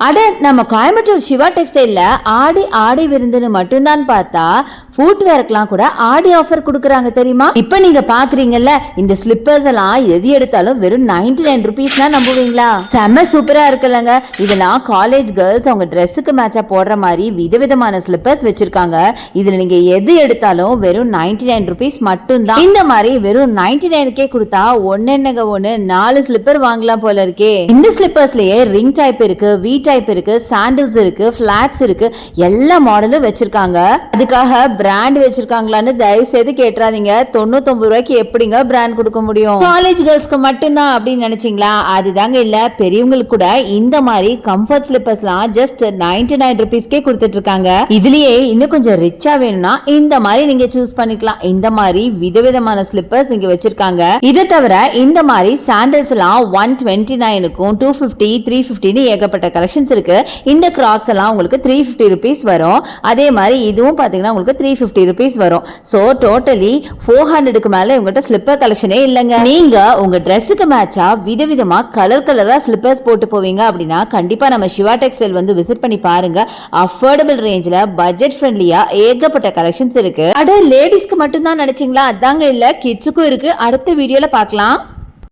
அட நம்ம கோயம்புத்தூர் சிவா டெக்ஸ்டைல்ல ஆடி ஆடி விருந்துன்னு மட்டும்தான் பார்த்தா ஃபுட் வேர்க்கெல்லாம் கூட ஆடி ஆஃபர் கொடுக்குறாங்க தெரியுமா? இப்போ நீங்க பாக்குறீங்கல்ல இந்த ஸ்லிப்பர்ஸ் எல்லாம் எது எடுத்தாலும் வெறும் நைன்டி நைன் ருபீஸ்னா நம்புவீங்களா? செம்ம சூப்பரா இருக்குல்லங்க. இதெல்லாம் காலேஜ் கேர்ள்ஸ் அவங்க ட்ரெஸ்ஸுக்கு மேட்சாக போடுற மாதிரி விதவிதமான ஸ்லிப்பர்ஸ் வச்சிருக்காங்க. இதுல நீங்க எது எடுத்தாலும் வெறும் நைன்டி நைன் ருபீஸ் மட்டும்தான். இந்த மாதிரி வெறும் நைன்டி நைனுக்கே கொடுத்தா ஒன்னென்னங்க ஒன்று நாலு ஸ்லிப்பர் வாங்கலாம் போல இருக்கே. இந்த ஸ்லிப்பர்ஸ்லயே ரிங் டைப் இருக்கு வீட் டைப் இருக்கு சாண்டில்ஸ் இருக்கு ஃபிளாட்ஸ் இருக்கு எல்லா மாடலும் வச்சிருக்காங்க. அதுக்காக பிராண்ட் வச்சிருக்காங்களான்னு தயவு செய்து கேட்டுறாதீங்க தொண்ணூத்தொன்பது ரூபாய்க்கு எப்படிங்க பிராண்ட் கொடுக்க முடியும்? காலேஜ் கேர்ள்ஸ்க்கு மட்டும்தான் அப்படின்னு நினைச்சீங்களா? அதுதாங்க இல்ல பெரியவங்களுக்கு கூட இந்த மாதிரி கம்ஃபர்ட் ஸ்லிப்பர்ஸ்லாம் ஜஸ்ட் நைன்டி நைன் ருபீஸ்க்கே கொடுத்துட்டு இருக்காங்க. இதுலயே இன்னும் கொஞ்சம் ரிச்சா வேணும்னா இந்த மாதிரி நீங்க சூஸ் பண்ணிக்கலாம். இந்த மாதிரி விதவிதமான ஸ்லிப்பர்ஸ் இங்க வச்சிருக்காங்க. இதை தவிர இந்த மாதிரி சாண்டல்ஸ் எல்லாம் ஒன் டுவெண்ட்டி நைனுக்கும் டூ ஃபிஃப்டி த்ரீ ஃபிஃப்டின்னு ஏகப்பட்ட கலெக்ஷன்ஸ் இருக்கு. இந்த கிராக்ஸ் எல்லாம் உங்களுக்கு த்ரீ ஃபிஃப்டி ருபீஸ் வரும். அதே மாதிரி இதுவும் பாத்தீங்கன்னா உங்களுக்கு த்ரீ ஃபிஃப்டி ருபீஸ் வரும். ஸோ டோட்டலி ஃபோர் ஹண்ட்ரடுக்கு மேல உங்கள்கிட்ட ஸ்லிப்பர் கலெக்ஷனே இல்லைங்க. நீங்க உங்க ட்ரெஸ்ஸுக்கு மேட்சா விதவிதமா கலர் கலரா ஸ்லிப்பர்ஸ் போட்டு போவீங்க அப்படின்னா கண்டிப்பா நம்ம சிவா டெக்ஸ்டைல் வந்து விசிட் பண்ணி பாருங்க. அஃபோர்டபுள் ரேஞ்சில் பட்ஜெட் ஃப்ரெண்ட்லியா ஏகப்பட்ட கலெக்ஷன்ஸ் இருக்கு. அட லேடிஸ்க்கு மட்டும்தான் நினைச்சீங்களா அதாங்க இல்ல கிட்ஸுக்கும் இருக்கு. அடுத்த வீடியோல பார்க்கலாம்